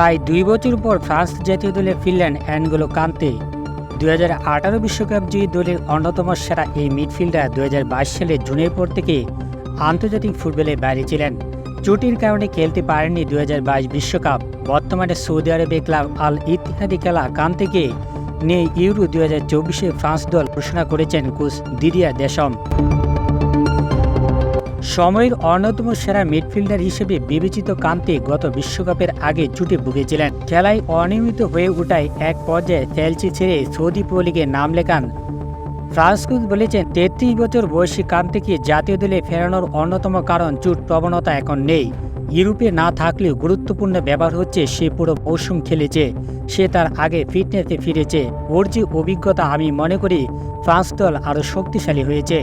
প্রায় দুই বছর পর ফ্রান্স জাতীয় দলে ফিরলেন অ্যানগোলো কান্তে। দুই হাজার আঠারো বিশ্বকাপ জয়ী দলের অন্যতম সেরা এই মিডফিল্ডার দুই হাজার বাইশ সালের জুনের পর থেকে আন্তর্জাতিক ফুটবলে বাইরে ছিলেন। চোটের কারণে খেলতে পারেননি বাইশ বিশ্বকাপ। বর্তমানে সৌদি আরবে ক্লাব আল ইতিহাদি খেলা কান্তেকে নিয়ে ইউরো দুই হাজার চব্বিশে ফ্রান্স দল ঘোষণা করেছেন কোচ দিদিয়া দেশম। সময়ের অন্যতম সেরা মিডফিল্ডার হিসেবে বিবেচিত কান্তে গত বিশ্বকাপের আগে চুটে ভুগেছিলেন। খেলায় অনিয়মিত হয়ে ওঠায় এক পর্যায়ে চেলসি ছেড়ে সৌদি প্রো লিগে নাম লেখান। ফ্রান্স কোচ বলেছেন, তেত্রিশ বছর বয়সী কান্তিকে জাতীয় দলে ফেরানোর অন্যতম কারণ চুট প্রবণতা এখন নেই। ইউরোপে না থাকলেও গুরুত্বপূর্ণ ব্যবহার হচ্ছে সে পুরো মৌসুম খেলেছে, সে তার আগে ফিটনেসে ফিরেছে। ওর যে অভিজ্ঞতা আমি মনে করি ফ্রান্স দল আরও শক্তিশালী হয়েছে।